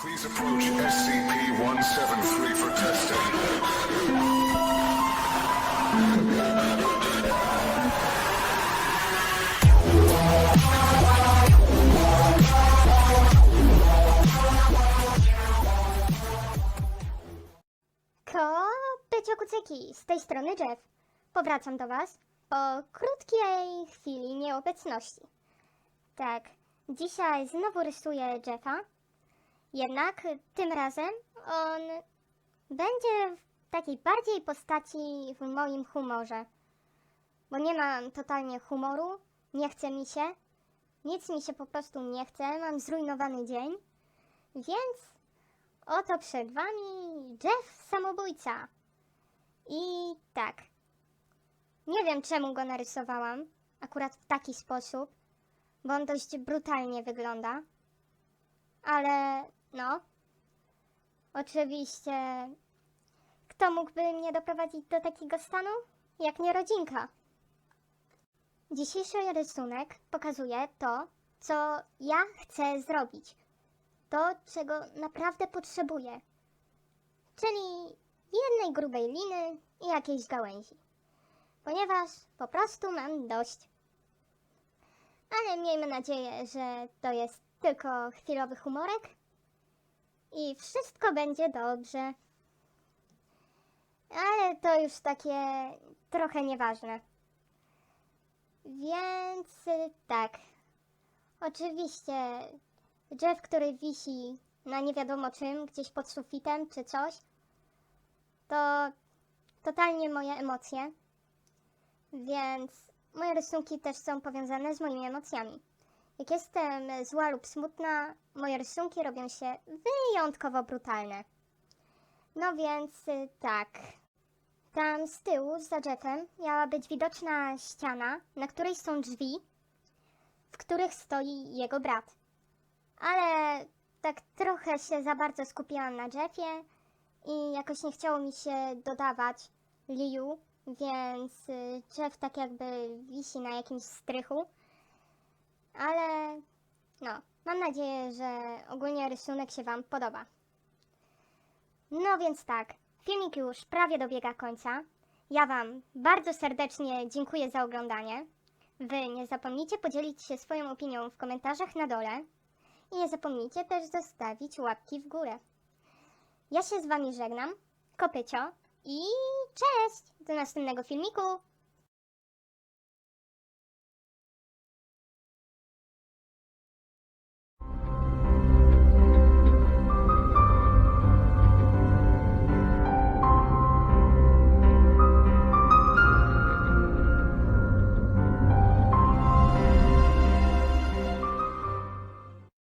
Please approach SCP-173 for testing. Kucyki, z tej strony Jeff. Powracam do Was po krótkiej chwili nieobecności. Tak, dzisiaj znowu rysuję Jeffa, jednak tym razem on będzie w takiej bardziej postaci w moim humorze. Bo nie mam totalnie humoru, nie chce mi się, nic mi się po prostu nie chce, mam zrujnowany dzień, więc Oto przed wami Jeff Samobójca. I tak. Nie wiem czemu go narysowałam, akurat w taki sposób, bo on dość brutalnie wygląda. Ale no. Oczywiście. Kto mógłby mnie doprowadzić do takiego stanu? Jak nie rodzinka. Dzisiejszy rysunek pokazuje to, co ja chcę zrobić to, czego naprawdę potrzebuję. Czyli jednej grubej liny i jakiejś gałęzi. Ponieważ po prostu mam dość. Ale miejmy nadzieję, że to jest tylko chwilowy humorek i wszystko będzie dobrze. Ale to już takie trochę nieważne. Więc y, tak. Oczywiście Jeff, który wisi na nie wiadomo czym, gdzieś pod sufitem czy coś, to totalnie moje emocje. Więc moje rysunki też są powiązane z moimi emocjami. Jak jestem zła lub smutna, moje rysunki robią się wyjątkowo brutalne. No więc y, tak. Tam z tyłu, za Jeffem, miała być widoczna ściana, na której są drzwi, w których stoi jego brat ale tak trochę się za bardzo skupiłam na Jeffie i jakoś nie chciało mi się dodawać Liu, więc y, Jeff tak jakby wisi na jakimś strychu. Ale no, mam nadzieję, że ogólnie rysunek się Wam podoba. No więc tak, filmik już prawie dobiega końca. Ja Wam bardzo serdecznie dziękuję za oglądanie. Wy nie zapomnijcie podzielić się swoją opinią w komentarzach na dole. I nie zapomnijcie też zostawić łapki w górę. Ja się z Wami żegnam, kopycio i cześć! Do następnego filmiku!